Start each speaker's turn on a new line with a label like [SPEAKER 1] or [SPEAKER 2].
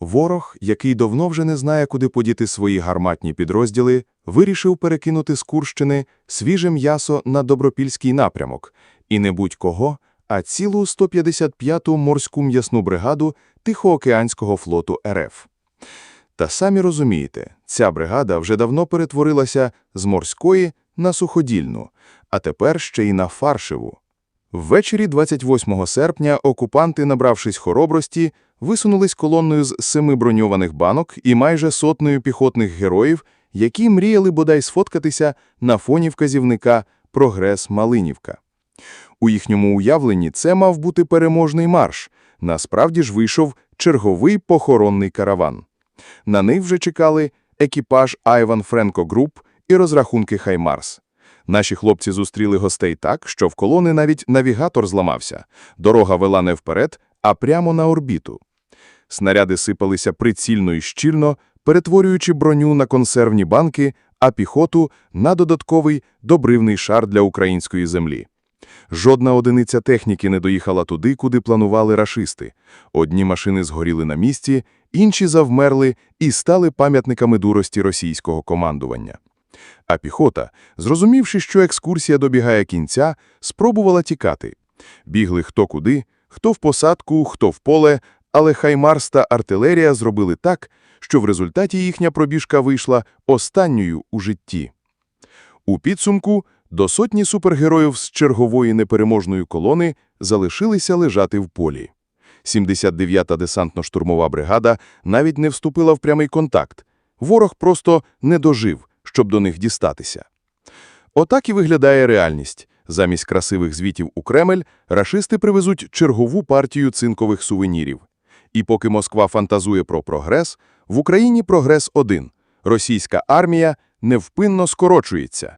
[SPEAKER 1] Ворог, який давно вже не знає, куди подіти свої гарматні підрозділи, вирішив перекинути з Курщини свіже м'ясо на Добропільський напрямок, і не будь-кого, а цілу 155-ту морську м'ясну бригаду Тихоокеанського флоту РФ. Та самі розумієте, ця бригада вже давно перетворилася з морської на суходільну, а тепер ще й на фаршеву. Ввечері 28 серпня окупанти, набравшись хоробрості, висунулись колонною з семи броньованих банок і майже сотнею піхотних героїв, які мріяли бодай сфоткатися на фоні вказівника «Прогрес Малинівка». У їхньому уявленні це мав бути переможний марш, насправді ж вийшов черговий похоронний караван. На них вже чекали екіпаж Айван Френко Груп і розрахунки Хаймарс. Наші хлопці зустріли гостей так, що в колони навіть навігатор зламався. Дорога вела не вперед, а прямо на орбіту. Снаряди сипалися прицільно і щільно, перетворюючи броню на консервні банки, а піхоту – на додатковий добривний шар для української землі. Жодна одиниця техніки не доїхала туди, куди планували рашисти. Одні машини згоріли на місці, інші завмерли і стали пам'ятниками дурості російського командування. А піхота, зрозумівши, що екскурсія добігає кінця, спробувала тікати. Бігли хто куди, хто в посадку, хто в поле, але Хаймарс та артилерія зробили так, що в результаті їхня пробіжка вийшла останньою у житті. У підсумку до сотні супергероїв з чергової непереможної колони залишилися лежати в полі. 79-та десантно-штурмова бригада навіть не вступила в прямий контакт. Ворог просто не дожив, щоб до них дістатися. Отак і виглядає реальність. Замість красивих звітів у Кремль рашисти привезуть чергову партію цинкових сувенірів. І поки Москва фантазує про прогрес, в Україні прогрес один – російська армія невпинно скорочується.